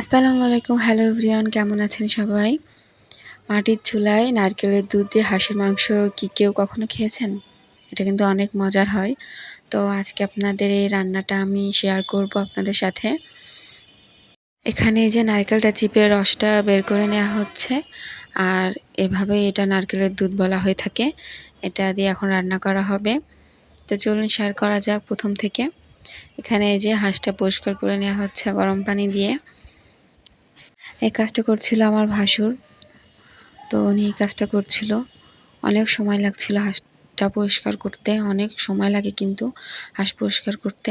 আসসালামু আলাইকুম। Hello everyone, কেমন আছেন সবাই? মাটির চুলায় নারকেলের দুধ দিয়ে হাঁসের মাংস কি কেউ কখনো খেয়েছেন? এটা কিন্তু অনেক মজার হয়। তো আজকে আপনাদের এই রান্নাটা আমি শেয়ার করব আপনাদের সাথে। এখানে যে নারকেলটা চিপে রসটা বের করে নেওয়া হচ্ছে, আর এভাবে এটা নারকেলের দুধ বলা হয়ে থাকে। এটা দিয়ে এখন রান্না করা হবে। তো চলুন শেয়ার করা যাক প্রথম থেকে। এখানে এই যে হাঁসটা পরিষ্কার করে নেওয়া হচ্ছে গরম পানি দিয়ে। এই কাজটা করছিল আমার ভাসুর। তো উনি এই কাজটা করছিল। অনেক সময় লাগছিল হাঁসটা পরিষ্কার করতে, অনেক সময় লাগে কিন্তু হাঁস পরিষ্কার করতে।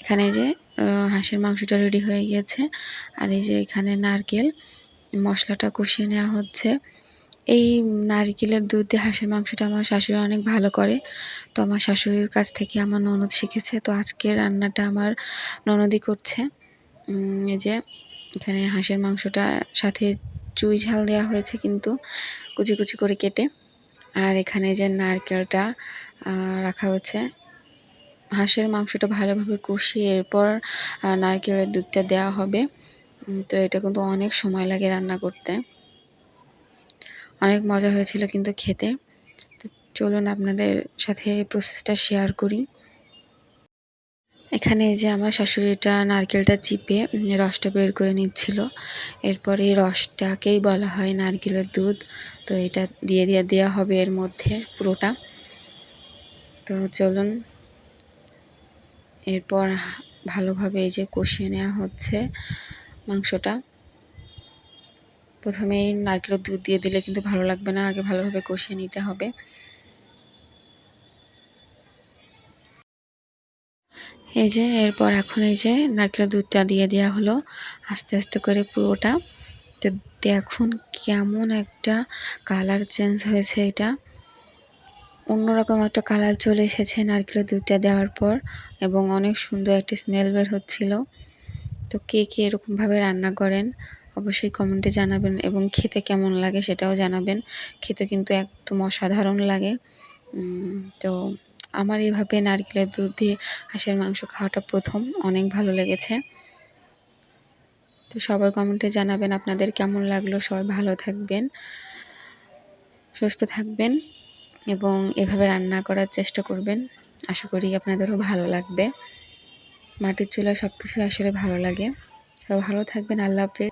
এখানে যে হাঁসের মাংসটা রেডি হয়ে গিয়েছে। আর এই যে এখানে নারকেল, মশলাটা কষিয়ে নেওয়া হচ্ছে। এই নারকেলের দুধ দিয়ে হাঁসের মাংসটা আমার শাশুড়ি অনেক ভালো করে। তো আমার শাশুড়ির কাছ থেকে আমার ননদ শিখেছে। তো আজকে রান্নাটা আমার ননদই করছে। এই যে এখানে হাঁসের মাংসটা সাথে চুই ঝাল দেওয়া হয়েছে কিন্তু কুচি কুচি করে কেটে। আর এখানে যে নারকেলটা রাখা হয়েছে। হাঁসের মাংসটা ভালোভাবে কষিয়ে এরপর নারকেলের দুধটা দেওয়া হবে। তো এটা কিন্তু অনেক সময় লাগে রান্না করতে। অনেক মজা হয়েছিল কিন্তু খেতে। তো চলুন আপনাদের সাথে প্রসেসটা শেয়ার করি। এখানে এই যে আমার শাশুড়িটা নারকেলটা চিপে রসটা বের করে নিচ্ছিল। এরপর এই রসটাকেই বলা হয় নারকেলের দুধ। তো এটা দিয়ে দিয়ে দেওয়া হবে এর মধ্যে পুরোটা। তো চলুন, এরপর ভালোভাবে এই যে কষিয়ে নেওয়া হচ্ছে মাংসটা। প্রথমেই নারকেলের দুধ দিয়ে দিলে কিন্তু ভালো লাগবে না, আগে ভালোভাবে কষিয়ে নিতে হবে। এই যে, এরপর এখন এই যে নারকেলের দুধটা দিয়ে দেওয়া হলো। আস্তে আস্তে করে পুরোটা। তো দেখুন কেমন একটা কালার চেঞ্জ হয়েছে এটা। অন্যরকম একটা কালার চলে এসেছে নারকেলের দুধটা দেওয়ার পর এবং অনেক সুন্দর একটা স্মেল বের হচ্ছিল। তো কে কে এরকমভাবে রান্না করেন অবশ্যই কমেন্টে জানাবেন এবং খেতে কেমন লাগে সেটাও জানাবেন। খেতে কিন্তু একদম অসাধারণ লাগে। তো আমার এভাবে নারকেলের দুধ দিয়ে হাঁসের মাংস খাওয়াটা প্রথম, অনেক ভালো লেগেছে। তো সবাই কমেন্টে জানাবেন আপনাদের কেমন লাগল। সবাই ভালো থাকবেন, সুস্থ থাকবেন এবং এভাবে রান্না করার চেষ্টা করবেন। আশা করি আপনাদেরও ভালো লাগবে। মাটির চুলা সব কিছুই আসলে ভালো লাগে। সবাই ভালো থাকবেন। আল্লাহ হাফেজ।